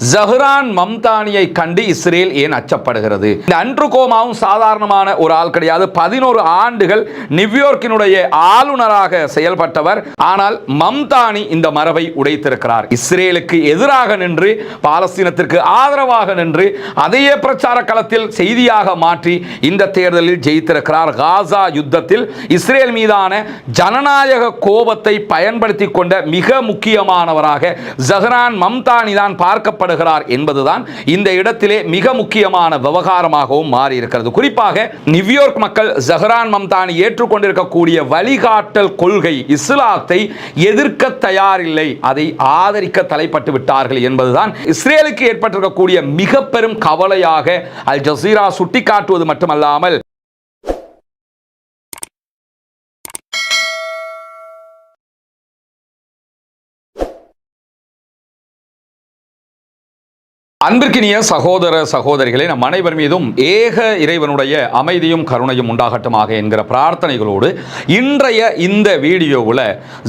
ஜஹ்ரான் மம்தானியை கண்டு இஸ்ரேல் ஏன் அச்சப்படுகிறது? இந்த அன்று கோமாவும் சாதாரணமான ஒரு ஆள் கிடையாது. பதினோரு ஆண்டுகள் நியூயார்க்கினுடைய ஆளுநராக செயல்பட்டவர். ஆனால் மம்தானி இந்த மரபை உடைத்திருக்கிறார். இஸ்ரேலுக்கு எதிராக நின்று பாலஸ்தீனத்திற்கு ஆதரவாக நின்று அதையே பிரச்சார களத்தில் செய்தியாக மாற்றி இந்த தேர்தலில் ஜெயித்திருக்கிறார். காசா யுத்தத்தில் இஸ்ரேல் மீதான ஜனநாயக கோபத்தை பயன்படுத்தி கொண்ட மிக முக்கியமானவராக ஜஹ்ரான் மம்தானி தான் பார்க்கப்படுகிறார் என்பதுதான் இந்த இடத்திலே மிக முக்கியமான விவகாரமாகவும் மாறி இருக்கிறது குறிப்பாக நியூயார்க் மக்கள் ஜஹரான் மம்தானி ஏற்றுக்கொண்டிருக்கக்கூடிய வழிகாட்டல் கொள்கை இஸ்லாத்தை எதிர்க்க தயாரில்லை. அதை ஆதரிக்க தலைப்பட்டு விட்டார்கள் என்பதுதான் இஸ்ரேலுக்கு ஏற்பட்டிருக்கக்கூடிய மிக பெரும் கவலையாக அல் ஜசீரா சுட்டிக்காட்டுவது மட்டுமல்லாமல் அன்பிற்கினிய சகோதர சகோதரிகளே நம் அனைவர் மீதும் ஏக இறைவனுடைய அமைதியும் கருணையும் உண்டாகட்டுமாக என்கிற பிரார்த்தனைகளோடு இன்றைய இந்த வீடியோவில்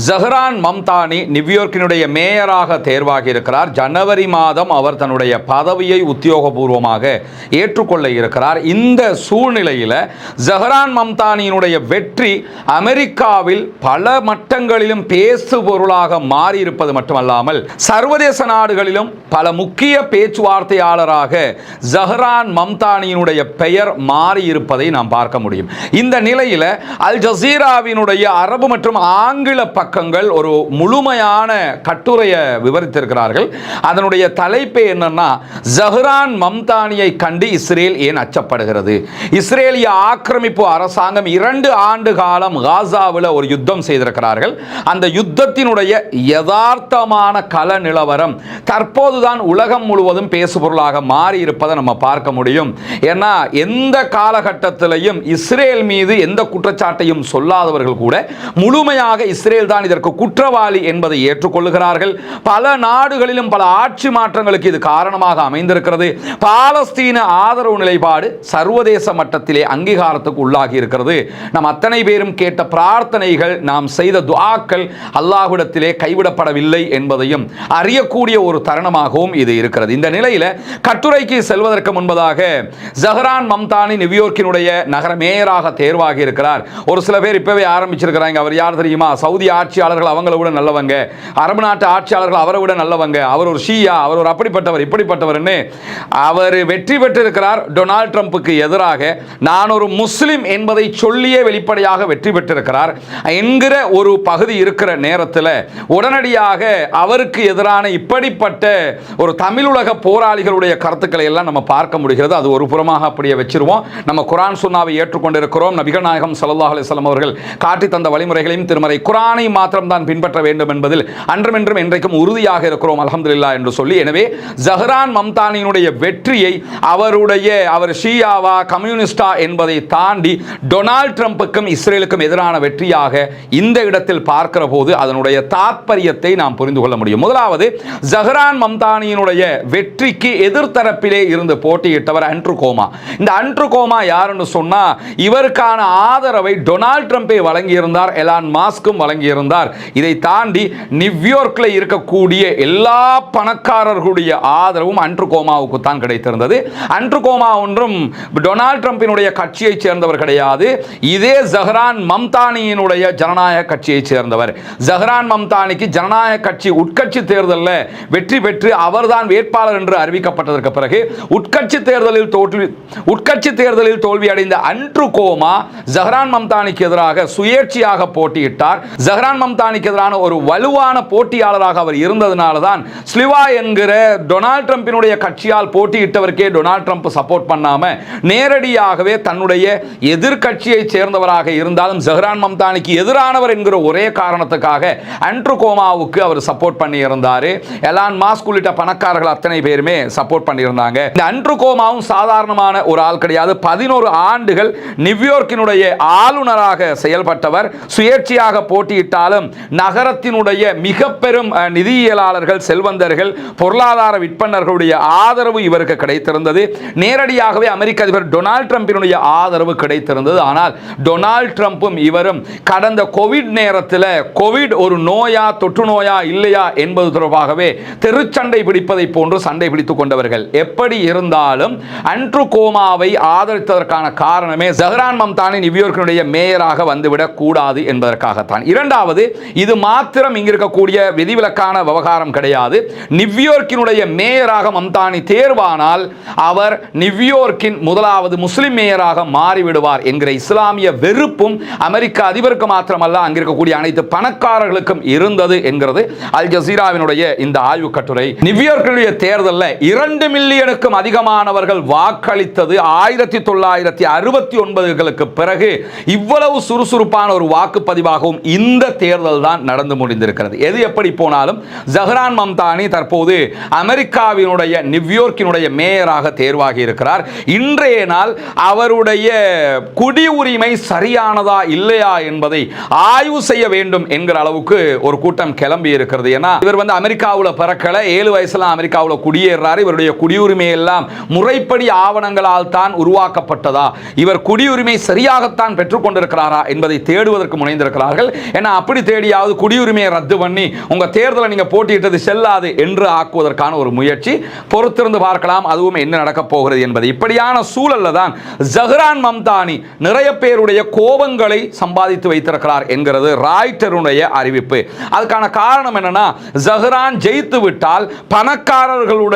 ஜஹ்ரான் மம்தானி நியூயார்க்கினுடைய மேயராக தேர்வாகி இருக்கிறார் ஜனவரி மாதம் அவர் தன்னுடைய பதவியை உத்தியோகபூர்வமாக ஏற்றுக்கொள்ள இருக்கிறார். இந்த சூழ்நிலையில் ஜஹ்ரான் மம்தானியினுடைய வெற்றி அமெரிக்காவில் பல மட்டங்களிலும் பேசு பொருளாக மாறியிருப்பது மட்டுமல்லாமல் சர்வதேச நாடுகளிலும் பல முக்கிய பேச்சு பேச்சுவார்த்தையாளராக ஜஹ்ரான் மம்தானியினுடைய பெயர் மாறியிருப்பதை நாம் பார்க்க முடியும். இந்த நிலையில் அல் ஜசீராவினுடைய அரபு மற்றும் ஆங்கில பக்கங்கள் ஒரு முழுமையான கட்டுரையை விவரித்திருக்கிறார்கள். அதனுடைய தலைப்பு என்னன்னா ஜஹ்ரான் மம்தானியை கண்டு இஸ்ரேல் ஏன் அச்சப்படுகிறது? இஸ்ரேலிய ஆக்கிரமிப்பு அரசாங்கம் இரண்டு ஆண்டு காலம் காசாவில் ஒரு யுத்தம் செய்திருக்கிறார்கள். அந்த யுத்தத்தினுடைய யதார்த்தமான கள நிலவரம் தற்போதுதான் உலகம் முழுவதும் பேசுபொருளாக மாறி இருப்பதை நம்ம பார்க்க முடியும். ஏன்னா எந்த காலகட்டத்திலையும் இஸ்ரேல் மீது எந்த குற்றச்சாட்டையும் சொல்லாதவர்கள் கூட முழுமையாக இஸ்ரேல் தான் இதற்கு குற்றவாளி என்பதை ஏற்றுக்கொள்ளுகிறார்கள். பல நாடுகளிலும் பல ஆட்சி மாற்றங்களுக்கு இது காரணமாக அமைந்திருக்கிறது. பாலஸ்தீன ஆதரவு நிலைப்பாடு சர்வதேச மட்டத்திலே அங்கீகாரத்துக்கு உள்ளாகி இருக்கிறது நாம் அத்தனை பேரும் கேட்ட பிரார்த்தனைகள் நாம் செய்த துவாக்கள் அல்லாஹ்விடத்திலே கைவிடப்படவில்லை என்பதையும் அறியக்கூடிய ஒரு தருணமாகவும் இது இருக்கிறது. இந்த நிலையில் கட்டுரைக்கு செல்வதற்கு முன்பதாக ஜஹரான் மம்தானி நியூயோர்க்கினுடைய நகர மேயராக தேர்வாகி இருக்கிறார் ஒரு சில பேர் இப்பவே ஆரம்பிச்சிருக்கிறாங்க. அவர் யார் தெரியுமா? சவுதி ஆட்சியாளர்கள் அவங்கள விட நல்லவங்க. அரபு நாட்டு ஆட்சியாளர்கள் அவரை விட நல்லவங்க. அவர் ஒரு ஷியா அவர் ஒரு அப்படிப்பட்டவர் இப்படிப்பட்டவர்னு அவர் வெற்றி பெற்றிருக்கிறார். டொனால்ட் ட்ரம்ப்புக்கு எதிராக நான் ஒரு முஸ்லிம் என்பதை சொல்லியே வெளிப்படையாக வெற்றி பெற்றிருக்கிறார். என்கிற ஒரு பகுதி இருக்கிற நேரத்தில் உடனடியாக அவருக்கு எதிரான இப்படிப்பட்ட ஒரு தமிழுலக போராளிகளுடைய கருத்துக்களை எல்லாம் நம்ம பார்க்க முடிகிறது. அது ஒரு புறமாக அப்படியே வச்சிருவோம். நம்ம குரான் சுண்ணாவை ஏற்றுக்கொண்டிருக்கிறோம். நபிகள் நாயகம் ஸல்லல்லாஹு அலிஸ்லாம் அவர்கள் காட்டி தந்த வழிமுறைகளையும் திருமறை குரானை மாத்திரம் தான் பின்பற்ற வேண்டும் என்பதில் அன்றுமென்றும் என்றைக்கும் உறுதியாக இருக்கிறோம். அலமதுல்லா என்று சொல்லி. எனவே ஜஹ்ரான் மம்தானியினுடைய வெற்றியை அவருடைய அவர் ஷியாவா கம்யூனிஸ்டா என்பதை தாண்டி டொனால்ட் ட்ரம்ப்புக்கும் இஸ்ரேலுக்கும் எதிரான வெற்றியாக இந்த இடத்தில் பார்க்கிற போது அதனுடைய தாத்பரியத்தை நாம் புரிந்து கொள்ள முடியும். முதலாவது ஜஹ்ரான் மம்தானியினுடைய வெற்றி வெற்றிக்கு எதிர்த்தரப்பிலே இருந்து போட்டியிட்டவர் அன்ட்ரு கோமா. இந்த அன்ட்ரு கோமா யாருன்னு சொன்னால் இவருக்கான ஆதரவை டொனால்ட் ட்ரம்ப்பை வழங்கியிருந்தார் எலான் மாஸ்க்கும் வழங்கியிருந்தார். இதை தாண்டி நியூயார்க்கில் இருக்கக்கூடிய எல்லா பணக்காரர்களுடைய ஆதரவும் அன்ட்ரு கோமாவுக்கு தான் கிடைத்திருந்தது. அன்ட்ரு கோமா ஒன்றும் டொனால்ட் ட்ரம்பினுடைய கட்சியைச் சேர்ந்தவர் கிடையாது. இதே ஜஹ்ரான் மம்தானியினுடைய ஜனநாயக கட்சியைச் சேர்ந்தவர். ஜஹ்ரான் மம்தானிக்கு ஜனநாயக கட்சி உட்கட்சி தேர்தலில் வெற்றி பெற்று அவர்தான் வேட்பாளர் என்று அறிவிக்கப்பட்டதற்கு பிறகு உட்கட்சி தேர்தலில் தோல்வி உட்கட்சி தேர்தலில் தோல்வி அடைந்த கோமா ஜஹ்ரான் மம்தானிக்கு எதிராக சுயேட்சையாக போட்டியிட்டார். ஜஹ்ரான் மம்தானிக்கு எதிரான ஒரு வலுவான போட்டியாளராக அவர் இருந்ததுனால தான் ஸ்லிவா என்கிற டொனால்ட் ட்ரம்பினுடைய கட்சியால் போட்டியிட்டவருக்கே டொனால்ட் ட்ரம்ப் சப்போர்ட் பண்ணாம நேரடியாகவே தன்னுடைய எதிர்கட்சியை சேர்ந்தவராக இருந்தாலும் ஜஹ்ரான் மம்தானிக்கு எதிரானவர் என்கிற ஒரே காரணத்துக்காக அன்று கோமாவுக்கு அவர் சப்போர்ட் பண்ணி இருந்தார் எலான் மாஸ்க் உள்ளிட்ட பணக்காரர்கள் அத்தனை பேர் பேருமே சப்போர்ட் பண்ணியிருந்தாங்க. இந்த அன்ட்ரு கோமாவும் சாதாரணமான ஒரு ஆள் கிடையாது. பதினோரு ஆண்டுகள் நியூயார்க்கினுடைய ஆளுநராக செயல்பட்டவர். சுயேட்சையாக போட்டியிட்டாலும் நகரத்தினுடைய மிக பெரும் நிதியியலாளர்கள் செல்வந்தர்கள் பொருளாதார விற்பனர்களுடைய ஆதரவு இவருக்கு கிடைத்திருந்தது. நேரடியாகவே அமெரிக்க அதிபர் டொனால்ட் ட்ரம்பினுடைய ஆதரவு கிடைத்திருந்தது. ஆனால் டொனால்ட் ட்ரம்ப்பும் இவரும் கடந்த கோவிட் நேரத்தில் கோவிட் ஒரு நோயா தொற்று நோயா இல்லையா என்பது தொடர்பாகவே தெருச்சண்டை பிடிப்பதை போன்று சண்டை மண்டை பிடித்துக் கொண்டவர்கள் எப்படி இருந்தாலும் அன்ட்ரு கோமாவை ஆதரித்ததற்கான காரணமே ஜஹரான் மம்தானி நியூயோர்க்கினுடைய மேயராக வந்துவிடக் கூடாது என்பதற்காகத்தான். இரண்டாவது இது மாத்திரம் இங்கிருக்கக்கூடிய விதிவிலக்கான விவகாரம் கிடையாது. நியூயோர்க்கினுடைய மேயராக மம்தானி தேர்வானால் அவர் நியூயோர்க்கின் முதலாவது முஸ்லிம் மேயராக மாறிவிடுவார் என்கிற இஸ்லாமிய வெறுப்பும் அமெரிக்க அதிபருக்கு மாத்திரமல்ல அங்கிருக்கக்கூடிய அனைத்து பணக்காரர்களுக்கும் இருந்தது என்கிறது அல் ஜசீராவினுடைய இந்த ஆய்வு கட்டுரை. நியூயோர்க்கினுடைய தேர்தல் தேர்தலில் இரண்டு மில்லியனுக்கும் அதிகமானவர்கள் வாக்களித்தது ஆயிரத்தி தொள்ளாயிரத்தி அறுபத்தி ஒன்பதுகளுக்கு பிறகு இவ்வளவு சுறுசுறுப்பான ஒரு வாக்குப்பதிவாகவும் இந்த தேர்தல் தான் நடந்து முடிந்திருக்கிறது. எது எப்படி போனாலும் ஜஹ்ரான் மம்தானி தற்போது அமெரிக்காவினுடைய நியூயோர்க்கினுடைய மேயராக தேர்வாகி இருக்கிறார். இன்றைய நாள் அவருடைய குடியுரிமை சரியானதா இல்லையா என்பதை ஆய்வு செய்ய வேண்டும் என்கிற அளவுக்கு ஒரு கூட்டம் கிளம்பி இருக்கிறது. ஏன்னா இவர் வந்து அமெரிக்காவில் பிறக்கல ஏழு வயசுல அமெரிக்காவில் குடியேறாரு இவருடைய குடியுரிமை எல்லாம் முறைப்படி ஆவணங்களால் தான் உருவாக்கப்பட்டதா? இவர் குடியுரிமை சரியாகத்தான் பெற்றுக்கொண்டிருக்கிறாரா என்பதை தேடுவதற்கு முனைந்திருக்கிறார்கள். ஏன்னா அப்படி தேடியாவது குடியுரிமையை ரத்து பண்ணி உங்க தேர்தலை நீங்கள் போட்டியிட்டது செல்லாது என்று ஆக்குவதற்கான ஒரு முயற்சி. பொறுத்திருந்து பார்க்கலாம் அதுவும் என்ன நடக்கப் போகிறது என்பது. இப்படியான சூழல்ல தான் ஜஹ்ரான் மம்தானி நிறைய பேருடைய கோபங்களை சம்பாதித்து வைத்திருக்கிறார் என்கிறது ராய்டருடைய அறிவிப்பு. அதுக்கான காரணம் என்னன்னா ஜஹ்ரான் ஜெயித்து விட்டால் பணக்காரர்களுடைய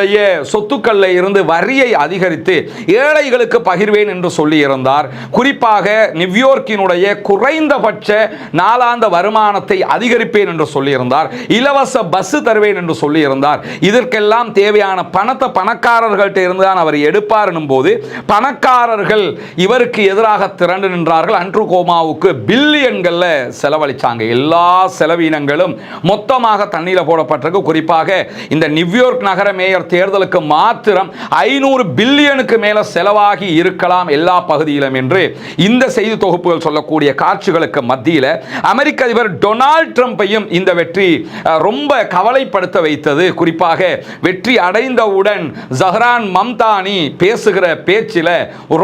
சொத்துக்கள்ல இருந்து வரியை அதிகரித்து ஏழைகளுக்கு பகிர்வேன் என்று சொல்லி இருந்தார். குறிப்பாக நியூயோர்க்கினுடைய குறைந்தபட்ச நாளாந்த வருமானத்தை அதிகரிப்பேன் என்று சொல்லியிருந்தார் இலவச பஸ் தருவேன் என்று சொல்லியிருந்தார் இதற்கெல்லாம் தேவையான பணத்தை பணக்காரர்கள்ட்ட இருந்து தான் அவர் எடுப்பார் போது பணக்காரர்கள் இவருக்கு எதிராக திரண்டு நின்றார்கள். அன்று கோமாவுக்கு பில்லியன்கள்ல செலவழிச்சாங்க. எல்லா செலவினங்களும் மொத்தமாக தண்ணீர போடப்பட்டிருக்கு. குறிப்பாக இந்த நியூயோர்க் நகர மேயர் தேர்தலுக்கு மாத்திரம் ஐநூறு பில்லியனுக்கு மேல செலவாகி இருக்கலாம் எல்லா பகுதியிலும் என்று இந்த செய்தி தொகுப்புகள் சொல்லக்கூடிய காட்சிகளுக்கு மத்தியில் அமெரிக்க அதிபர் டொனால்ட் ட்ரம்ப்பையும் இந்த வெற்றி ரொம்ப கவலைப்படுத்த வைத்தது. குறிப்பாக வெற்றி அடைந்தவுடன் ஜஹ்ரான் மம்தானி பேசுகிற பேச்சில்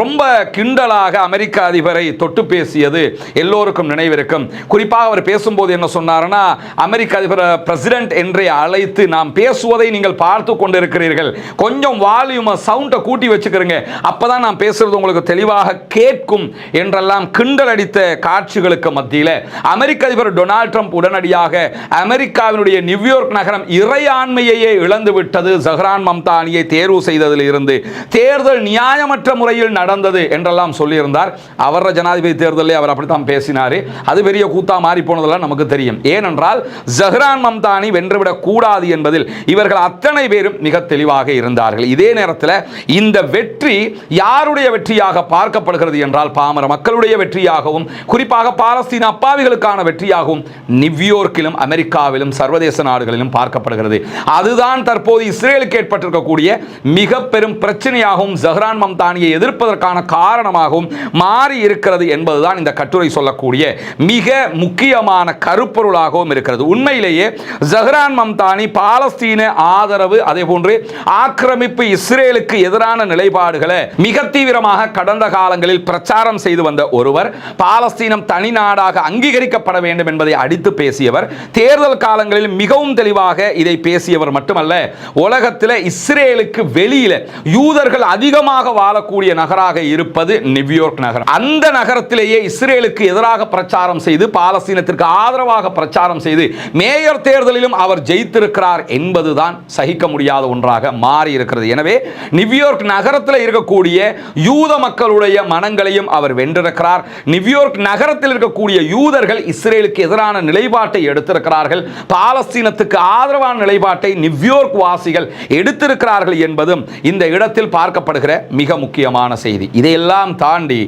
ரொம்ப கிண்டலாக அமெரிக்க அதிபரை தொட்டு பேசியது எல்லோருக்கும் நினைவிருக்கும். குறிப்பாக அவர் பேசும்போது என்ன சொன்னார்னா அமெரிக்க அதிபர் பிரசிடென்ட் என்றே அழைத்து நாம் பேசுவதை நீங்கள் பார்த்து கொண்டிருக்க இருக்கிறீர்கள் கொஞ்சம் வால்யூம் சவுண்டை கூட்டி வச்சுக்கிறீங்க. அப்பதான் நான் பேசுறது உங்களுக்கு தெளிவாக கேட்கும் என்றெல்லாம் கிண்டல் அடித்த காட்சிகளுக்கு மத்தியில் அமெரிக்க அதிபர் டொனால்ட் ட்ரம்ப் உடனடியாக அமெரிக்காவினுடைய நியூயார்க் நகரம் இறையாண்மையையே இழந்து விட்டது. ஜஹ்ரான் மம்தானியை தேர்வு செய்ததில் இருந்து தேர்தல் நியாயமற்ற முறையில் நடந்தது என்றெல்லாம் சொல்லியிருந்தார். அவர ஜனாதிபதி தேர்தலில் அவர் அப்படித்தான் பேசினார். அது பெரிய கூத்தா மாறி போனதெல்லாம் நமக்கு தெரியும். ஏனென்றால் ஜஹ்ரான் மம்தானி வென்றுவிடக் கூடாது என்பதில் இவர்கள் அத்தனை பேரும் மிக தெளிவாக இருந்தார்கள். இதே நேரத்தில் இந்த வெற்றி யாருடைய வெற்றியாக பார்க்கப்படுகிறது என்றால் பாமர மக்களுடைய வெற்றியாகவும் குறிப்பாக பாலஸ்தீன அப்பாவிகளுக்கான வெற்றியாகவும் நியூயோர்க்கிலும் அமெரிக்காவிலும் சர்வதேச நாடுகளிலும் பார்க்கப்படுகிறது. அதுதான் தற்போது இஸ்ரேலுக்கு ஏற்பட்டிருக்கக்கூடிய மிக பெரும் பிரச்சனையாகவும் ஜஹ்ரான் மம்தானியை எதிர்ப்பதற்கான காரணமாகவும் மாறி இருக்கிறது என்பதுதான் இந்த கட்டுரை சொல்லக்கூடிய மிக முக்கியமான கருப்பொருளாகவும் இருக்கிறது. உண்மையிலேயே ஜஹ்ரான் மம்தானி பாலஸ்தீன ஆதரவு அதே போன்று ஆக்கிரமிப்பு இஸ்ரேலுக்கு எதிரான நிலைப்பாடுகளை மிக தீவிரமாக கடந்த காலங்களில் பிரச்சாரம் செய்து வந்த ஒருவர் பாலஸ்தீனம் தனி நாடாக அங்கீகரிக்கப்பட வேண்டும் என்பதை அடித்து பேசியவர் தேர்தல் காலங்களில் மிகவும் தெளிவாக இதை பேசியவர் மட்டுமல்ல உலகத்தில் இஸ்ரேலுக்கு வெளியில யூதர்கள் அதிகமாக வாழக்கூடிய நகராக இருப்பது நியூயார்க் நகரம். அந்த நகரத்திலேயே இஸ்ரேலுக்கு எதிராக பிரச்சாரம் செய்து பாலஸ்தீனத்திற்கு ஆதரவாக பிரச்சாரம் செய்து மேயர் தேர்தலிலும் அவர் ஜெயித்திருக்கிறார் என்பதுதான் சகிக்க முடியாத ஒன்றாக மாறி இருக்கிறது. எனவே நியூயார்க் நகரத்தில் இருக்கக்கூடிய யூத மக்களுடைய மனங்களையும் அவர் வென்றிருக்கிறார். நியூயார்க் நகரத்தில் இருக்கக்கூடிய யூதர்கள் இஸ்ரேலுக்கு எதிரான நிலைப்பாட்டை எடுத்திருக்கிறார்கள். பாலஸ்தீனத்துக்கு ஆதரவான நிலைப்பாட்டை நியூயார்க் வாசிகள் எடுத்திருக்கிறார்கள் என்பதும் இந்த இடத்தில் பார்க்கப்படுகிற மிக முக்கியமான செய்தி. இதையெல்லாம் தாண்டி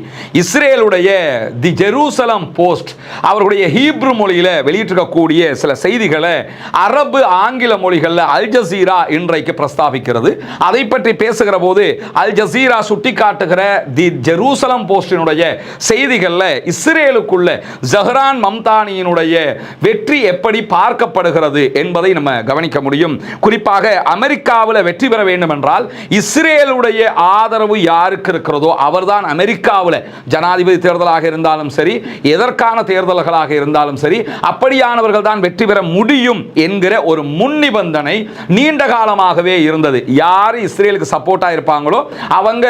இஸ்ரேலுடைய தி ஜெருசலம் போஸ்ட் அவருடைய ஹீப்ரு மொழியில் வெளியிட்டிருக்கக்கூடிய சில செய்திகளை அரபு ஆங்கில மொழிகளில் அல் ஜசீரா இன்றைக்கு பிரஸ்தாபிக்கிறது. அதை பற்றி பேசுகிற போது அல் ஜசீரா சுட்டிக்காட்டுகிற தி ஜெருசலம் போஸ்டினுடைய செய்திகளில் இஸ்ரேலுக்குள்ள ஜஹ்ரான் மம்தானியினுடைய வெற்றி எப்படி பார்க்கப்படுகிறது என்பதை நம்ம கவனிக்க முடியும். குறிப்பாக அமெரிக்காவில் வெற்றி பெற வேண்டும் என்றால் இஸ்ரேலுடைய ஆதரவு யாருக்கு இருக்கிறதோ அவர்தான் அமெரிக்காவில் ஜனாதிபதி தேர்தலாக இருந்தாலும் சரி எதற்கான தேர்தல்களாக இருந்தாலும் சரி அப்படியானவர்கள் தான் வெற்றி பெற முடியும் என்கிற ஒரு முன் நிபந்தனை நீண்ட காலமாகவே இலக்காகவே இருந்தது. யார் இஸ்ரேலுக்கு சப்போர்ட்டாக இருப்பாங்களோ அவங்க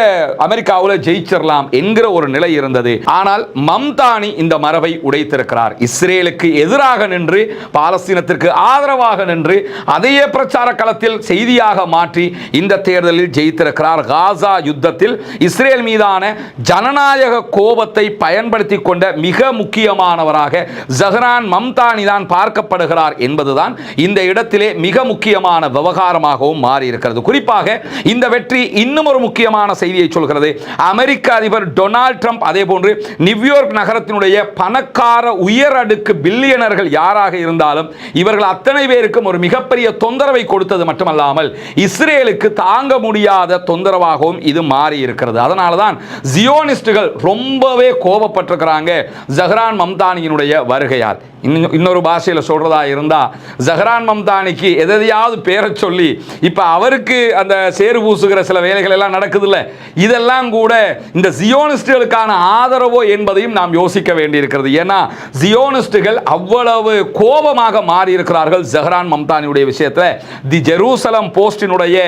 அமெரிக்காவில் ஜெயிச்சிடலாம் என்கிற ஒரு நிலை இருந்தது. ஆனால் மம்தானி இந்த மரபை உடைத்திருக்கிறார். இஸ்ரேலுக்கு எதிராக நின்று பாலஸ்தீனத்திற்கு ஆதரவாக நின்று அதையே பிரச்சார களத்தில் செய்தியாக மாற்றி இந்த தேர்தலில் ஜெயித்திருக்கிறார். காசா யுத்தத்தில் இஸ்ரேல் மீதான ஜனநாயக கோபத்தை பயன்படுத்தி கொண்ட மிக முக்கியமானவராக ஜஹரான் மம்தானி தான் பார்க்கப்படுகிறார் என்பதுதான் இந்த இடத்திலே மிக முக்கியமான விவகாரமாகவும் மாறி இருக்கிறது. குறிப்பாக இந்த வெற்றி இன்னும் ஒரு முக்கியமான செய்தியை சொல்கிறது. அமெரிக்க அதிபர் டொனால்ட் ட்ரம்ப் அதே போன்று நியூயார்க் நகரத்தினுடைய பணக்கார உயரடுக்கு பில்லியனர்கள் யாராக இருந்தாலும் இவர்கள் அத்தனை பேருக்கும் ஒரு மிகப்பெரிய தொந்தரவை கொடுத்தது மட்டுமல்லாமல் இஸ்ரேலுக்கு தாங்க முடியாத தொந்தரவாகவும் இது மாறி இருக்கிறது. அதனால தான் ஜியோனிஸ்டுகள் ரொம்பவே கோபப்பட்டிருக்கிறாங்க. ஜஹ்ரான் மம்தானியினுடைய வருகையால். இன்னும் இன்னொரு பாஷையில் சொல்றதா இருந்தா ஜஹ்ரான் மம்தானிக்கு எதையாவது பேரை சொல்லி இப்போ இப்போ அவருக்கு அந்த சேறு பூசுகிற சில வேலைகள் எல்லாம் நடக்குதுல்ல. இதெல்லாம் கூட இந்த ஜியோனிஸ்டுகளுக்கான ஆதரவோ என்பதையும் நாம் யோசிக்க வேண்டியிருக்கிறது. ஏன்னா ஜியோனிஸ்டுகள் அவ்வளவு கோபமாக மாறி இருக்கிறார்கள் ஜஹ்ரான் மம்தானியுடைய விஷயத்தில். தி ஜெருசலம் போஸ்டினுடைய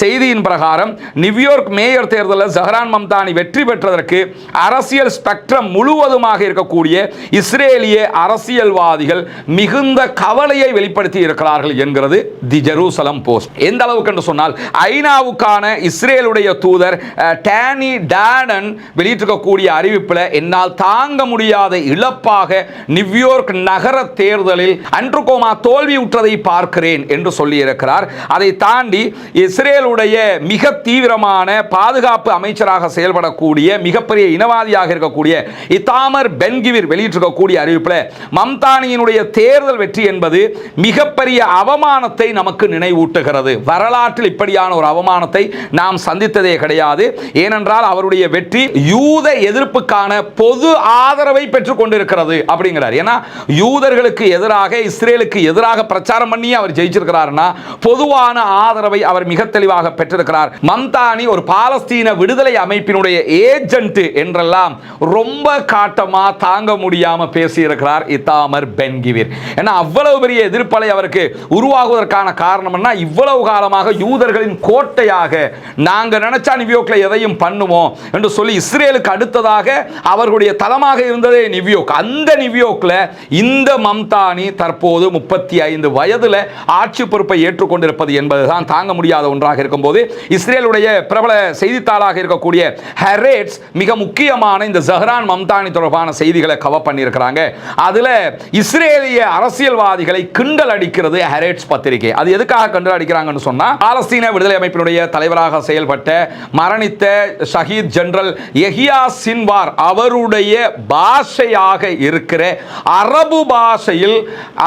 செய்தியின் பிரகாரம் நியூயார்க் மேயர் தேர்தலில் ஜஹ்ரான் மம்தானி வெற்றி பெற்றதற்கு அரசியல் ஸ்பெக்ட்ரம் முழுவதுமாக இருக்கக்கூடிய இஸ்ரேலிய அரசியல்வாதிகள் மிகுந்த கவலையை வெளிப்படுத்தி இருக்கிறார்கள் என்கிறது தி ஜெருசலம் போஸ்ட். எந்த அளவுக்கு என்று சொன்னால் ஐநாவுக்கான இஸ்ரேலுடைய தூதர் டேனி டேனன் வெளியிட்டிருக்கக்கூடிய அறிவிப்பில் என்னால் தாங்க முடியாத இழப்பாக நியூயோர்க் நகர தேர்தலில் அன்றுகோமா தோல்வியுற்றதை பார்க்கிறேன் என்று சொல்லியிருக்கிறார். அதை தாண்டி இஸ்ரேலுடைய மிக தீவிரமான பாதுகாப்பு அமைச்சராக செயல்படக்கூடிய மிகப்பெரிய இனவாதியாக இருக்கக்கூடிய இத்தாமர் பென்கிவிர் வெளியிட்டிருக்கக்கூடிய அறிவிப்பில் மம்தானியினுடைய தேர்தல் வெற்றி என்பது மிகப்பெரிய அவமானத்தை நமக்கு நினைவூட்டுகிறது. வர வரலாற்றில் இப்படியான ஒரு அவமானத்தை நாம் சந்தித்ததே கிடையாது. ஏனென்றால் அவருடைய வெற்றி யூத எதிர்ப்புக்கான பொது ஆதரவை பெற்றுக் கொண்டிருக்கிறது அப்படிங்கிறார். ஏன்னா யூதர்களுக்கு எதிராக இஸ்ரேலுக்கு எதிராக பிரச்சாரம் பண்ணி அவர் ஜெயிச்சிருக்கிறார்னா பொதுவான ஆதரவை அவர் மிக தெளிவாக பெற்றிருக்கிறார். மம்தானி ஒரு பாலஸ்தீன விடுதலை அமைப்பினுடைய ஏஜென்ட் என்றெல்லாம் ரொம்ப காட்டமா தாங்க முடியாம பேசியிருக்கிறார் இத்தாமர் பென்கிவிர். ஏன்னா அவ்வளவு பெரிய எதிர்ப்பலை அவருக்கு உருவாகுவதற்கான காரணம் இவ்வளவு காலம் காலமாக யூதர்களின் கோட்டையாக நாங்க நினைச்சா நிவ்யோக்கில் எதையும் பண்ணுவோம் என்று சொல்லி இஸ்ரேலுக்கு அடுத்ததாக அவர்களுடைய தளமாக இருந்ததே நிவ்யோக். அந்த நிவ்யோக்கில் இந்த மம்தானி தற்போது முப்பத்தி ஐந்து வயதுல ஆட்சி பொறுப்பை ஏற்றுக்கொண்டிருப்பது என்பதுதான் தாங்க முடியாத ஒன்றாக இருக்கும்போது இஸ்ரேலுடைய பிரபல செய்தித்தாளாக இருக்கக்கூடிய ஹெரேட்ஸ் மிக முக்கியமான இந்த ஜஹ்ரான் மம்தானி தொடர்பான செய்திகளை கவர் பண்ணியிருக்கிறாங்க. அதுல இஸ்ரேலிய அரசியல்வாதிகளை கிண்டல் அடிக்கிறது ஹெரேட்ஸ் பத்திரிகை. அது எதுக்காக கிண்டல் அடிக்கிறாங்கன்னு சொன்னால் பாலஸ்தீன விடுதலை அமைப்பினுடைய தலைவராக செயல்பட்ட மரணித்த ஷஹீத் ஜெனரல் எஹியா சின்வார் அவருடைய பாஷையாக இருக்கிற அரபு பாஷையில்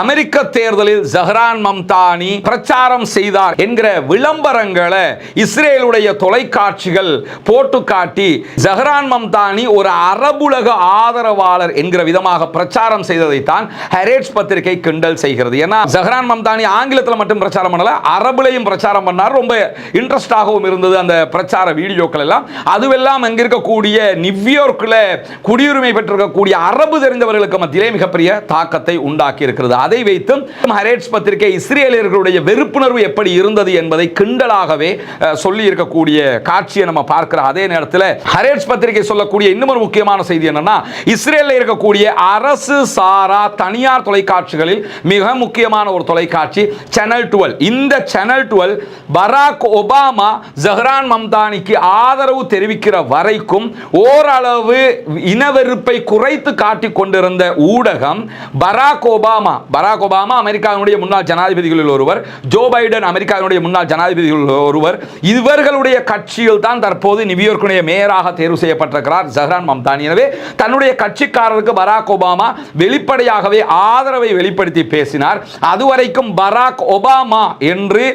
அமெரிக்க தேர்தலில் ஜஹ்ரான் மம்தானி பிரச்சாரம் செய்தார் என்கிற விளம்பரங்களை இஸ்ரேலுடைய தொலைக்காட்சிகள் போட்டு காட்டி ஜஹ்ரான் மம்தானி ஒரு அரபுலக ஆதரவாளர் என்கிற விதமாக பிரச்சாரம் செய்ததைத்தான் ஹெரேட்ஸ் பத்திரிகை கிண்டல் செய்கிறது. ஏன்னா ஜஹ்ரான் மம்தானி ஆங்கிலத்தில் மட்டும் பிரச்சாரம் பண்ணல அரபுலையும் பிரச்சாரம் பண்ணார். ரொம்ப இன்ட்ரெஸ்டாகவும் இருந்தது அந்த பிரச்சார வீடியோக்கள் எல்லாம். அதுவெல்லாம் அங்கே இருக்கக்கூடிய நியூயார்க்கில் குடியுரிமை பெற்றிருக்கக்கூடிய அரபு தெரிந்தவர்களுக்கு மத்தியிலே மிகப்பெரிய தாக்கத்தை உண்டாக்கி இருக்கிறது அதை வைத்தும் ஹரேட்ஸ் பத்திரிகை இஸ்ரேலியர்களுடைய வெறுப்புணர்வு எப்படி இருந்தது என்பதை கிண்டலாகவே சொல்லி இருக்கக்கூடிய காட்சியை நம்ம பார்க்கிற அதே நேரத்தில் ஹரேட்ஸ் பத்திரிகை சொல்லக்கூடிய இன்னும் ஒரு முக்கியமான செய்தி என்னன்னா இஸ்ரேலில் இருக்கக்கூடிய அரசு சாரா தனியார் தொலைக்காட்சிகளில் மிக முக்கியமான ஒரு தொலைக்காட்சி சேனல் டுவெல் இந்த சேனல் டுவெல் பராக் ஒபாமா ஜஹ்ரான் மம்தானிக்கு ஆதரவு தெரிவிக்கிற வரைக்கும் ஓரளவு இனவெறுப்பை குறைத்து காட்டிக் கொண்டிருந்த ஊடகம் பராக் ஒபாமா. பராக் ஒபாமா அமெரிக்காவினுடைய முன்னாள் ஜனாதிபதிகளில் ஒருவர் ஜோ பைடன் அமெரிக்காவினுடைய முன்னாள் ஜனாதிபதிகளில் ஒருவர். இவர்களுடைய கட்சியில் தான் தற்போது நியூயார்க்குடைய மேயராக தேர்வு செய்யப்பட்டிருக்கிறார் ஜஹ்ரான் மம்தானி. எனவே தன்னுடைய கட்சிக்காரருக்கு பராக் ஒபாமா வெளிப்படையாகவே ஆதரவை வெளிப்படுத்தி பேசினார். அதுவரைக்கும் பராக் ஒபாமா என்று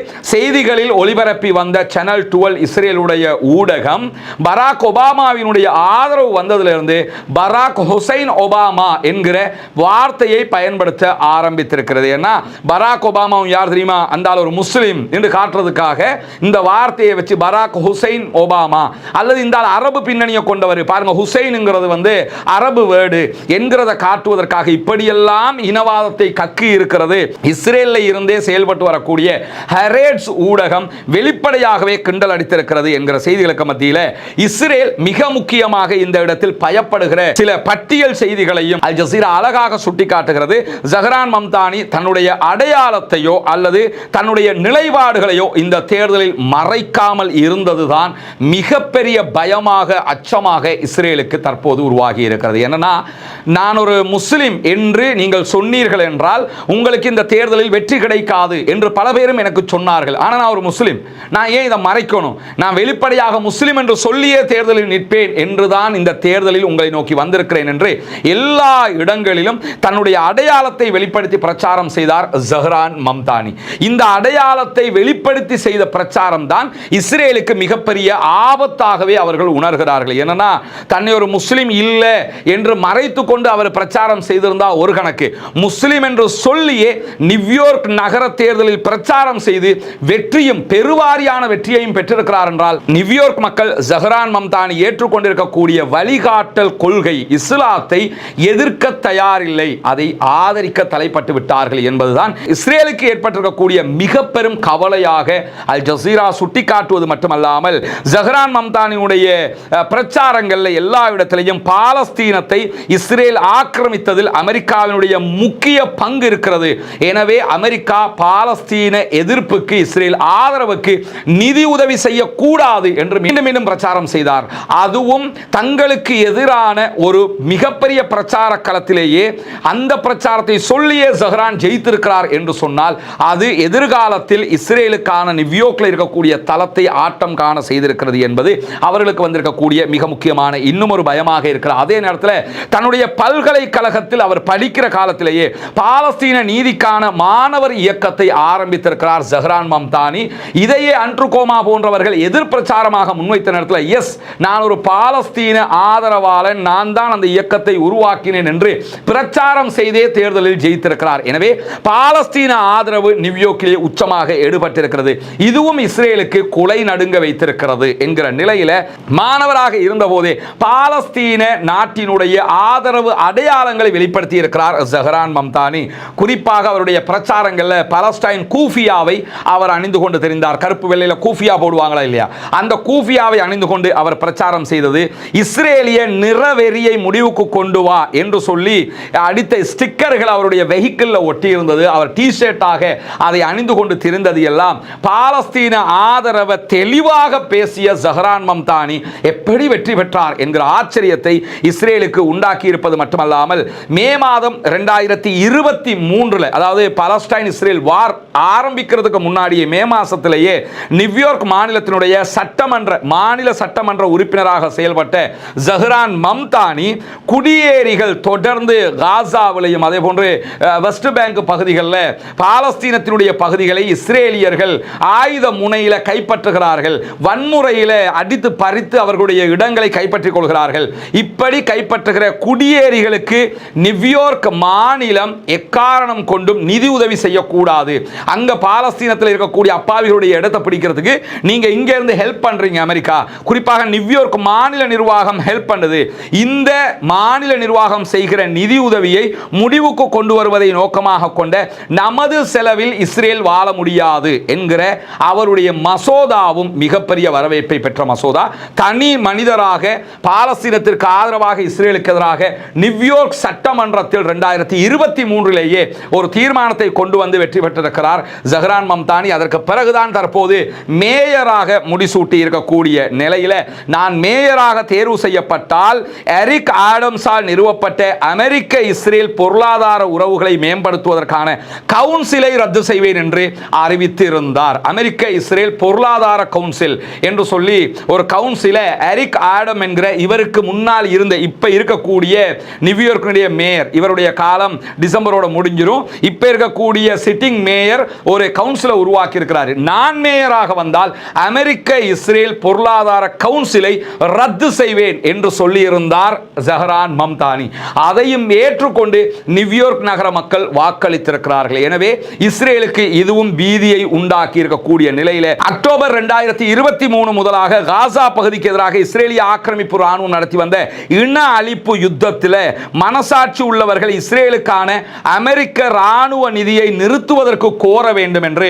செய்திகளில் ஒளிபரப்பி வந்த சேனல் டுவெல் இஸ்ரேலுடைய ஊடகம் பராக் ஒபாமாவினுடைய ஆதரவு வந்ததிலிருந்து பராக் ஹுசைன் ஒபாமா என்கிற வார்த்தையை பயன்படுத்த ஆரம்பித்திருக்கிறது. ஏன்னா பராக் ஒபாமாவும் யார் தெரியுமா? அந்த ஒரு முஸ்லீம் என்று காட்டுறதுக்காக இந்த வார்த்தையை வச்சு பராக் ஹுசைன் ஒபாமா அல்லது இந்த அரபு பின்னணியை கொண்டவர். பாருங்க ஹுசைனுங்கிறது வந்து அரபு வேர்டு என்கிறத காட்டுவதற்காக இப்படியெல்லாம் இனவாதத்தை கக்கி இருக்கிறது. இஸ்ரேலில் இருந்தே செயல்பட்டு வரக்கூடிய ஹரேட்ஸ் பிரஸ் ஊடகம் வெளிப்படையாகவே கிண்டல் அடித்திருக்கிறது என்கிற செய்திகளுக்கு மத்தியில் இஸ்ரேல் மிக முக்கியமாக இந்த இடத்தில் பயப்படுகிற சில பட்டியல் செய்திகளையும் அல் ஜசீரா அழகாக சுட்டிக்காட்டுகிறது. ஜஹரான் மம்தானி தன்னுடைய அடையாளத்தையோ அல்லது தன்னுடைய நிலைப்பாடுகளையோ இந்த தேர்தலில் மறைக்காமல் இருந்ததுதான் மிகப்பெரிய பயமாக அச்சமாக இஸ்ரேலுக்கு தற்போது உருவாகி இருக்கிறது. என்னன்னா நான் ஒரு முஸ்லிம் என்று நீங்கள் சொன்னீர்கள் என்றால் உங்களுக்கு இந்த தேர்தலில் வெற்றி கிடைக்காது என்று பல பேரும் எனக்கு சொன்னார்கள். ஆனால் நான் ஒரு முஸ்லீம். நான் ஏன் இதை மறைக்கணும்? நான் வெளிப்படையாக முஸ்லீம் என்று சொல்லியே தேர்தலில் நிற்பேன் என்றுதான் இந்த தேர்தலில் உங்களை நோக்கி வந்திருக்கிறேன் என்று எல்லா இடங்களிலும் தன்னுடைய அடையாளத்தை வெளிப்படுத்தி பிரச்சாரம் செய்தார் ஜஹ்ரான் மம்தானி. இந்த அடையாளத்தை வெளிப்படுத்தி செய்த பிரச்சாரம் தான் இஸ்ரேலுக்கு மிகப்பெரிய ஆபத்தாகவே அவர்கள் உணர்கிறார்கள். என்னன்னா தன்னை ஒரு முஸ்லீம் இல்லை என்று மறைத்து கொண்டு அவர் பிரச்சாரம் செய்திருந்தால் ஒரு கணக்கு. முஸ்லீம் என்று சொல்லியே நியூயோர்க் நகர தேர்தலில் பிரச்சாரம் செய்து வெற்றியும் பெருவாரியான வெற்றியையும் பெற்றிருக்கிறார் என்றால் நியூயார்க் மக்கள் ஜஹரான் மம்தானி ஏற்றுக்கொண்டிருக்கக்கூடிய வழிகாட்டல் கொள்கை இஸ்லாத்தை எதிர்க்க தயாரில்லை. அதை ஆதரிக்க தலைப்பட்டு விட்டார்கள் என்பதுதான் இஸ்ரேலுக்கு ஏற்பட்டிருக்கக்கூடிய மிக பெரும் கவலையாக அல் ஜசீரா சுட்டிக்காட்டுவது மட்டுமல்லாமல் ஜஹரான் மம்தானியுடைய பிரச்சாரங்களில் எல்லா இடத்திலையும் பாலஸ்தீனத்தை இஸ்ரேல் ஆக்கிரமித்ததில் அமெரிக்காவினுடைய முக்கிய பங்கு இருக்கிறது. எனவே அமெரிக்கா பாலஸ்தீன எதிர்ப்புக்கு இஸ்ரேல் ஆதரவுக்கு நிதி உதவி செய்யக்கூடாது என்று மீண்டும் மீண்டும் பிரச்சாரம் செய்தார். அதுவும் தங்களுக்கு எதிரான ஒரு மிகப்பெரிய பிரச்சார களத்திலேயே அந்த பிரச்சாரத்தை சொல்லியே ஜஹ்ரான் ஜெயித்திருக்கிறார் என்று சொன்னால் அது எதிர்காலத்தில் இஸ்ரேலுக்கான நிவ்யோக்கில் இருக்கக்கூடிய தளத்தை ஆட்டம் காண செய்திருக்கிறது என்பது அவர்களுக்கு வந்திருக்கக்கூடிய மிக முக்கியமான இன்னும் ஒரு பயமாக இருக்கிறார் அதே நேரத்தில் தன்னுடைய பல்கலைக்கழகத்தில் அவர் படிக்கிற காலத்திலேயே பாலஸ்தீன நீதிக்கான மாணவர் இயக்கத்தை ஆரம்பித்திருக்கிறார் ஜஹ்ரான் மம்தானி இதையே அன்று கோமா போன்றவர்கள் எதிர் பிரச்சாரமாக முன்வைத்த நேரத்தில் எஸ் நான் ஒரு பாலஸ்தீன ஆதரவாளன் நான் தான் அந்த இயக்கத்தை உருவாக்கினேன் என்று பிரச்சாரம் செய்தே தேர்தலில் ஜெயித்திருக்கிறார். எனவே பாலஸ்தீன ஆதரவு நியூயோர்க்கிலே உச்சமாக எடுபட்டிருக்கிறது. இதுவும் இஸ்ரேலுக்கு கொலை நடுங்க வைத்திருக்கிறது என்கிற நிலையில மாணவராக இருந்தபோதே பாலஸ்தீன நாட்டினுடைய ஆதரவு அடையாளங்களை வெளிப்படுத்தி இருக்கிறார் ஜஹரான் மம்தானி. குறிப்பாக அவருடைய பிரச்சாரங்களில் பலஸ்டைன் கூஃபியாவை அவர் அவர் அணிந்து கொண்டு தெரிந்தார். கருப்பு வெள்ளையில் கூஃபியா போடுவாங்களா இல்லையா? அந்த கூஃபியாவை அணிந்து கொண்டு அவர் பிரச்சாரம் செய்தது. இஸ்ரேலிய நிறவெறியை முடிவுக்கு கொண்டு வா என்று சொல்லி அடித்த ஸ்டிக்கர்கள் அவருடைய வெஹிக்கிளில் ஒட்டியிருந்தது. அவர் டி ஷர்ட்டாக அதை அணிந்து கொண்டு திரிந்தது எல்லாம். பாலஸ்தீன ஆதரவை தெளிவாக பேசிய ஜஹரான் மம்தானி எப்படி வெற்றி பெற்றார் என்கிற ஆச்சரியத்தை இஸ்ரேலுக்கு உண்டாக்கி இருப்பது மட்டுமல்லாமல் மே மாதம் ரெண்டாயிரத்தி இருபத்தி மூன்றில் அதாவது பாலஸ்டைன் இஸ்ரேல் வார் ஆரம்பிக்கிறதுக்கு முன்னாடியே மே மாசத்திலேயே நியூயார்க் மாநிலத்தினுடைய சட்டமன்ற மாநில சட்டமன்ற உறுப்பினராக செயல்பட்ட ஜஹ்ரான் மம்தானி குடியேறிகள் தொடர்ந்து காசாவிலையும் அதே போன்று வெஸ்ட் பேங்க் பகுதிகளில் பாலஸ்தீனத்தினுடைய பகுதிகளை இஸ்ரேலியர்கள் ஆயுத முனையில கைப்பற்றுகிறார்கள். வன்முறையில் அடித்து பறித்து அவர்களுடைய இடங்களை கைப்பற்றிக் கொள்கிறார்கள். இப்படி கைப்பற்றுகிற குடியேறிகளுக்கு நியூயார்க் மாநிலம் எக்காரணம் கொண்டும் நிதி உதவி செய்யக்கூடாது. அங்க பாலஸ்தீனத்தில் இருக்கக்கூடிய அப்பாவிகளுடைய இடத்தை பிடிக்கிறதுக்கு நீங்க இங்க இருந்து ஹெல்ப் பண்றீங்க அமெரிக்கா. குறிப்பாக நியூயார்க் மாநில நிர்வாகம் ஹெல்ப் பண்ணுது. இந்த மாநில நிர்வாகம் செய்கிற நிதி உதவியை முடிவுக்கு கொண்டு வருவதை நோக்கமாக கொண்ட நமது செலவில் இஸ்ரேல் வாழ முடியாது என்கிற அவருடைய மசோதாவும் மிகப்பெரிய வரவேற்பை பெற்ற மசோதா. தனி மனிதராக பாலஸ்தீனத்திற்கு ஆதரவாக இஸ்ரேலுக்கு எதிராக நியூயார்க் சட்டமன்றத்தில் ரெண்டாயிரத்தி இருபத்தி மூன்றிலேயே ஒரு தீர்மானத்தை கொண்டு வந்து வெற்றி பெற்றிருக்கிறார் ஜஹ்ரான் மம்தானி. அதற்கு பிறகுதான் தற்போது மேயராக முடிசூட்டி இருக்கக்கூடிய நிலையில நான் மேயராக தேர்வு செய்யப்பட்டால் எரிக் ஆடம்ஸால் நிறுவப்பட்ட அமெரிக்க இஸ்ரேல் பொருளாதார உறவுகளை மேம்படுத்துவதற்கான கவுன்சிலை ரத்து செய்வேன் என்று அறிவித்திருந்தார். அமெரிக்க இஸ்ரேல் பொருளாதார கவுன்சில் என்று சொல்லி ஒரு கவுன்சிலை எரிக் ஆடம் என்கிற இவருக்கு முன்னால் இருந்த இப்ப இருக்கக்கூடிய நியூயார்க்கினுடைய மேயர் இவருடைய காலம் டிசம்பரோட முடிஞ்சிரும். இப்ப இருக்கக்கூடிய சிட்டிங் மேயர் ஒரு கவுன்சிலை உருவாக்கி உருவாக்கி இருக்கிறார் நான் மேயராக வந்தால் அமெரிக்க இஸ்ரேல் பொருளாதார கவுன்சிலை ரத்து செய்வேன் என்று சொல்லியிருந்தார் ஜஹரான் மம்தானி. அதையும் ஏற்றுக்கொண்டு நியூயார்க் நகர மக்கள் வாக்களித்திருக்கிறார்கள். எனவே இஸ்ரேலுக்கு இதுவும் பீதியை உண்டாக்கி இருக்கக்கூடிய நிலையில அக்டோபர் ரெண்டாயிரத்தி இருபத்தி மூணு முதலாக காசா பகுதிக்கு எதிராக இஸ்ரேலிய ஆக்கிரமிப்பு ராணுவம் நடத்தி வந்த இன அழிப்பு யுத்தத்தில் மனசாட்சி உள்ளவர்கள் இஸ்ரேலுக்கான அமெரிக்க ராணுவ நிதியை நிறுத்துவதற்கு கோர வேண்டும் என்று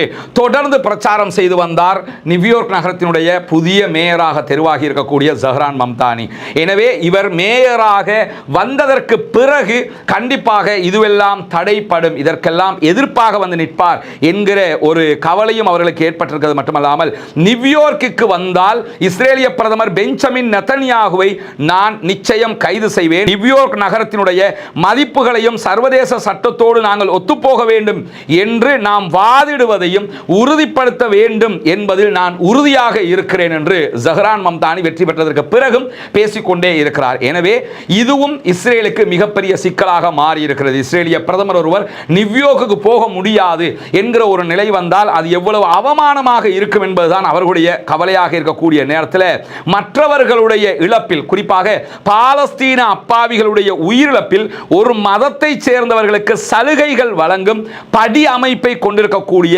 தொடர்ந்து பிரச்சாரம் செய்து வந்தார். நியூயார்க் நகரத்தினுடைய புதிய மேயராக தெரிவாகி இருக்கக்கூடிய ஜஹ்ரான் மம்தானி. எனவே இவர் மேயராக வந்ததற்கு பிறகு கண்டிப்பாக இதுவெல்லாம் தடைப்படும். இதற்கெல்லாம் எதிர்ப்பாக வந்து நிற்பார் என்கிற ஒரு கவலையும் அவர்களுக்கு ஏற்பட்டிருக்கிறது மட்டுமல்லாமல் நியூயார்க்கு வந்தால் இஸ்ரேலிய பிரதமர் பெஞ்சமின் நெத்தன்யாகுவை நான் நிச்சயம் கைது செய்வேன். நியூயார்க் நகரத்தினுடைய மதிப்புகளையும் சர்வதேச சட்டத்தோடு நாங்கள் ஒத்துப்போக வேண்டும் என்று நாம் வாதிடுவதையும் உறுதிப்படுத்த வேண்டும் என்பதில் நான் உறுதியாக இருக்கிறேன் என்று ஜஹ்ரான் மம்தானி வெற்றி பெற்றதற்கு பிறகும் பேசிக்கொண்டே இருக்கிறார். எனவே இதுவும் இஸ்ரேலுக்கு மிகப்பெரிய சிக்கலாக மாறி இருக்கிறது இஸ்ரேலிய பிரதமர் ஒருவர் நிவ்யோர்க்கு போக முடியாது என்கிற ஒரு நிலை வந்தால் அது எவ்வளவு அவமானமாக இருக்கும் என்பதுதான் அவர்களுடைய கவலையாக இருக்கக்கூடிய நேரத்தில் மற்றவர்களுடைய இழப்பில் குறிப்பாக பாலஸ்தீன அப்பாவிகளுடைய உயிரிழப்பில் ஒரு மதத்தை சேர்ந்தவர்களுக்கு சலுகைகள் வழங்கும் படி அமைப்பை கொண்டிருக்கக்கூடிய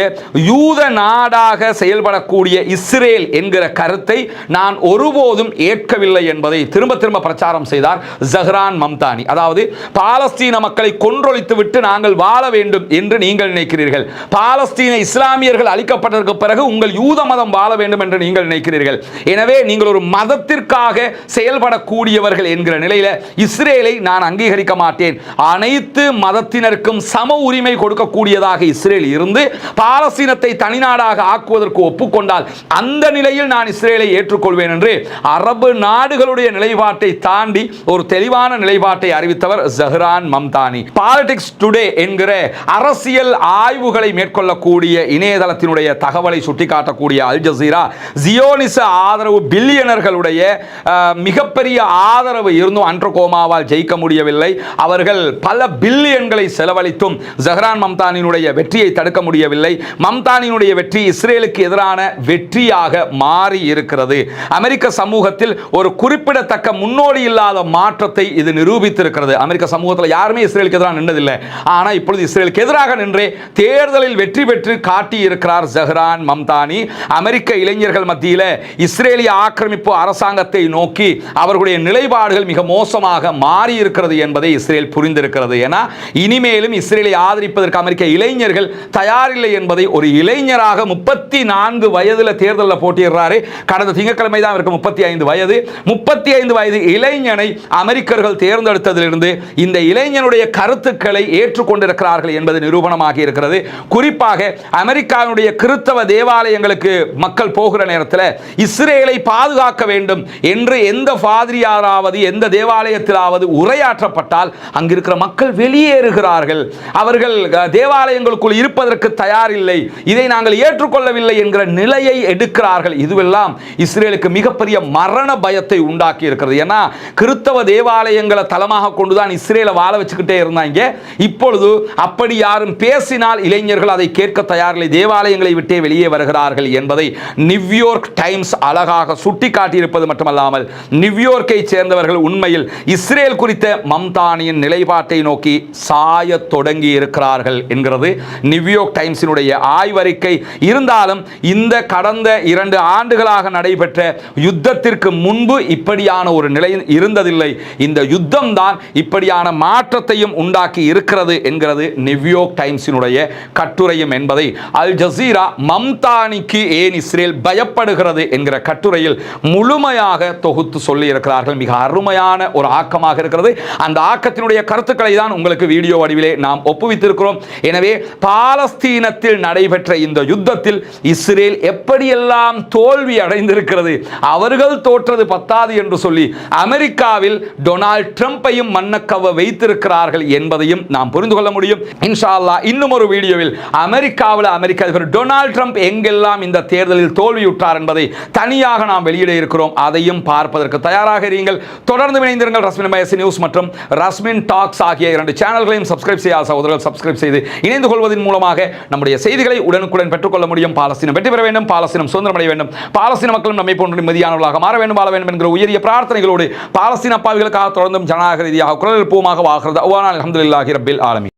யூ யூத நாடாக செயல்படக்கூடிய இஸ்ரேல் என்கிற கருத்தை நான் ஒருபோதும் ஏற்கவில்லை என்பதை திரும்ப திரும்ப பிரச்சாரம் செய்தார் ஜஹ்ரான் மம்தானி. அதாவது பாலஸ்தீன மக்களை கொன்றொழித்து விட்டு நாங்கள் வாழ வேண்டும் என்று நீங்கள் நினைக்கிறீர்கள். பாலஸ்தீன இஸ்லாமியர்கள் அழிக்கப்பட்டதற்கு பிறகு உங்கள் யூத மதம் வாழ வேண்டும் என்று நீங்கள் நினைக்கிறீர்கள். எனவே நீங்கள் ஒரு மதத்திற்காக செயல்படக்கூடியவர்கள் என்கிற நிலையில் இஸ்ரேலை நான் அங்கீகரிக்க மாட்டேன். அனைத்து மதத்தினருக்கும் சம உரிமை கொடுக்கக்கூடியதாக இஸ்ரேல் இருந்து பாலஸ்தீனத்தை இஸ்ரேலை தனிநாடாக ஆக்குவதற்கு ஒப்புக்கொண்டால் அந்த நிலையில் நான் இஸ்ரேலை ஏற்றுக்கொள்வேன் என்று அரபு நாடுகளுடைய நிலைப்பாட்டை தாண்டி ஒரு தெளிவான நிலைப்பாட்டை அறிவித்தவர் ஜஹ்ரான் மம்தானி. பாலிடிக்ஸ் டுடே என்கிற அரசியல் ஆய்வுகளை மேற்கொள்ளக்கூடிய இணையதளத்தினுடைய தகவலை சுட்டிக்காட்டக்கூடிய அல் ஜசீரா ஜியோனிச ஆதரவு பில்லியனர்களுடைய மிகப்பெரிய ஆதரவு இருந்தும் அன்ட்ரோகோமாவால் ஜெயிக்க முடியவில்லை. அவர்கள் பல பில்லியன்களை செலவழித்தும் ஜஹ்ரான் மம்தானினுடைய வெற்றியை தடுக்க முடியவில்லை. மம்தானி மம்தானினுடைய வெற்றி இஸ்ரேலுக்கு எதிரான வெற்றியாக மாறி இருக்கிறது. அமெரிக்க சமூகத்தில் ஒரு குறிப்பிடத்தக்க முன்னோடி இல்லாத மாற்றத்தை இது நிரூபித்திருக்கிறது. அமெரிக்க சமூகத்தில் யாருமே இஸ்ரேலுக்கு எதிராக நின்றதில்லை ஆனால் இப்பொழுது இஸ்ரேலுக்கு எதிராக நின்றே தேர்தலில் வெற்றி பெற்று காட்டியிருக்கிறார் ஜஹ்ரான் மம்தானி. அமெரிக்க இளைஞர்கள் மத்தியில் இஸ்ரேலிய ஆக்கிரமிப்பு அரசாங்கத்தை நோக்கி அவர்களுடைய நிலைப்பாடுகள் மிக மோசமாக மாறி இருக்கிறது என்பதை இஸ்ரேல் புரிந்திருக்கிறது. ஏன்னா இனிமேலும் இஸ்ரேலை ஆதரிப்பதற்கு அமெரிக்க இளைஞர்கள் தயாரில்லை என்பதை ஒரு இளை இளைஞராக முப்பத்தி நான்கு வயதில் தேர்தலில் போட்டியிடுறாரு. கடந்த திங்கட்கிழமை தான் அவருக்கு முப்பத்தி ஐந்து வயது. முப்பத்தி ஐந்து வயது இளைஞனை அமெரிக்கர்கள் தேர்ந்தெடுத்ததிலிருந்து இந்த இளைஞனுடைய கருத்துக்களை ஏற்றுக்கொண்டிருக்கிறார்கள் என்பது நிரூபணமாகி இருக்கிறது. குறிப்பாக அமெரிக்காவினுடைய கிறிஸ்தவ தேவாலயங்களுக்கு மக்கள் போகிற நேரத்தில் இஸ்ரேலை பாதுகாக்க வேண்டும் என்று எந்த பாதிரியாராவது எந்த தேவாலயத்திலாவது உரையாற்றப்பட்டால் அங்கிருக்கிற மக்கள் வெளியேறுகிறார்கள். அவர்கள் தேவாலயங்களுக்குள் இருப்பதற்கு தயாரில்லை. இதை இதை நாங்கள் ஏற்றுக்கொள்ளவில்லை என்கிற நிலையை எடுக்கிறார்கள். இதுவெல்லாம் இஸ்ரேலுக்கு மிகப்பெரிய மரண பயத்தை உண்டாக்கி இருக்கிறது. ஏன்னா கிறிஸ்தவ தேவாலயங்களை தளமாக கொண்டுதான் இஸ்ரேலை வாழ வச்சுக்கிட்டே இருந்தாங்க. இப்பொழுது அப்படி யாரும் பேசினால் இளைஞர்கள் அதை கேட்க தயாரில்லை. தேவாலயங்களை விட்டே வெளியே வருகிறார்கள் என்பதை நியூயோர்க் டைம்ஸ் அழகாக சுட்டிக்காட்டியிருப்பது மட்டுமல்லாமல் நியூயோர்க்கை சேர்ந்தவர்கள் உண்மையில் இஸ்ரேல் குறித்த மம்தானியின் நிலைப்பாட்டை நோக்கி சாய தொடங்கி இருக்கிறார்கள் என்கிறது நியூயோர்க் டைம்ஸினுடைய ஆய்வறை ஆய்வறிக்கை இருந்தாலும் இந்த கடந்த இரண்டு ஆண்டுகளாக நடைபெற்ற யுத்தத்திற்கு முன்பு இப்படியான ஒரு நிலை இருந்ததில்லை. இந்த யுத்தம் தான் இப்படியான மாற்றத்தையும் உண்டாக்கி இருக்கிறது என்கிறது நியூயார்க் டைம்ஸினுடைய கட்டுரையும் என்பதை அல் ஜசீரா மம்தானிக்கு ஏன் இஸ்ரேல் பயப்படுகிறது என்கிற கட்டுரையில் முழுமையாக தொகுத்து சொல்லி இருக்கிறார்கள் மிக அருமையான ஒரு ஆக்கமாக இருக்கிறது. அந்த ஆக்கத்தினுடைய கருத்துக்களை தான் உங்களுக்கு வீடியோ வடிவிலே நாம் ஒப்புவித்திருக்கிறோம். எனவே பாலஸ்தீனத்தில் நடைபெற்ற இந்த யுத்தத்தில் இஸ்ரேல் எப்படியெல்லாம் தோல்வி அடைந்திருக்கிறது அவர்கள் தோற்றது பத்தாது என்று சொல்லி அமெரிக்காவில் டொனால்ட் ட்ரம்ப்பையும் மன்னக்கவ வைத்திருக்கிறார்கள் என்பதையும் நாம் புரிந்து கொள்ள முடியும். இன்ஷா அல்லாஹ் இன்னும் ஒரு வீடியோவில் அமெரிக்காவில் அமெரிக்க அதிபர் டொனால்ட் ட்ரம்ப் எங்கெல்லாம் இந்த தேர்தலில் தோல்வியுற்றார் என்பதை தனியாக நாம் வெளியிட இருக்கிறோம். அதையும் பார்ப்பதற்கு தயாராக இருங்கள். தொடர்ந்து இணைந்திருங்கள் ரஸ்மின் பயசி நியூஸ் மற்றும் ரஸ்மின் டாக்ஸ் ஆகிய இரண்டு சேனல்களையும் சப்ஸ்கிரைப் செய்யாத சகோதரர்கள் சப்ஸ்கிரைப் செய்து இணைந்து கொள்வதன் மூலமாக நம்முடைய செய்திகளை உடனுக்கு உடனுக்குடன் பெற்றுக்கொள்ள முடியும் பாலஸ்தீனம். வெற்றி பெற வேண்டும் பாலஸ்தீனம் சுதந்திரமடைய வேண்டும். பாலஸ்தீன மக்களும் நம்மை போன்ற நிம்மதியானவர்களாக மாற வேண்டும் வாழ வேண்டும் என்கிற உயரிய பிரார்த்தனைகளோடு பாலஸ்தீன அப்பாவிகளுக்காக தொடர்ந்தும் ஜனநாயக ரீதியாக குரல் எழுப்புவமாக வாகிறது. அவ்வாறு அலமதுல்லாஹி ரபில் ஆலமி